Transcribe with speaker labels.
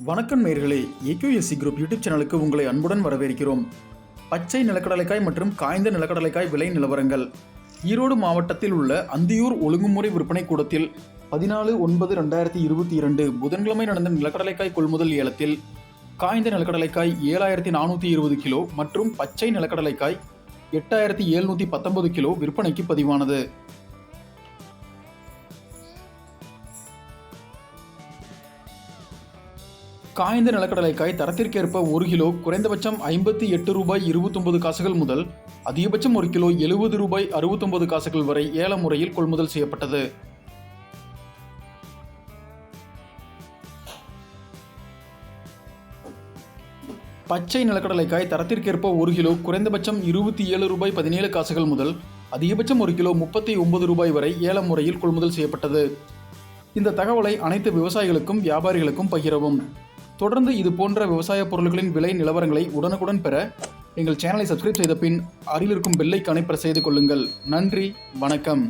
Speaker 1: வணக்கம் நேர்களே AQSC group YouTube சேனலுக்கு உங்களை அன்புடன் வரவேற்கிறோம். பச்சை நிலக்கடலைக்காய் மற்றும் காய்ந்த நிலக்கடலைக்காய் விலை நிலவரங்கள். ஈரோடு மாவட்டத்தில் உள்ள அந்தியூர் ஒழுங்குமுறை விற்பனை கூடத்தில் பதினாலு ஒன்பது ரெண்டாயிரத்தி இருபத்தி இரண்டு புதன்கிழமை நடந்த நிலக்கடலைக்காய் கொள்முதல் ஏலத்தில் காய்ந்த நிலக்கடலைக்காய் ஏழாயிரத்தி நானூற்றி இருபது கிலோ மற்றும் பச்சை நிலக்கடலைக்காய் எட்டாயிரத்தி எழுநூற்றி பத்தொன்பது கிலோ விற்பனைக்கு பதிவானது. காய்ந்த நிலக்கடலைக்காய் தரத்திற்கேற்ப ஒரு கிலோ குறைந்தபட்சம் ஐம்பத்தி எட்டு ரூபாய் இருபத்தொன்பது காசுகள் முதல் அதிகபட்சம் ஒரு கிலோ எழுபது ரூபாய் அறுபத்தொன்பது காசுகள் வரை ஏல முறையில் கொள்முதல் செய்யப்பட்டது. பச்சை நிலக்கடலைக்காய் தரத்திற்கேற்ப ஒரு கிலோ குறைந்தபட்சம் இருபத்தி ஏழு ரூபாய் பதினேழு காசுகள் முதல் அதிகபட்சம் ஒரு கிலோ முப்பத்தி ஒன்பது ரூபாய் வரை ஏல முறையில் கொள்முதல் செய்யப்பட்டது. இந்த தகவலை அனைத்து விவசாயிகளுக்கும் வியாபாரிகளுக்கும் பகிரவும். தொடர்ந்து இது போன்ற விவசாய பொருட்களின் விலை நிலவரங்களை உடனுக்குடன் பெற எங்கள் சேனலை சப்ஸ்கிரைப் செய்த பின் அருகில் இருக்கும் பெல்லைக்கானை பிரஸ் செய்து கொள்ளுங்கள். நன்றி வணக்கம்.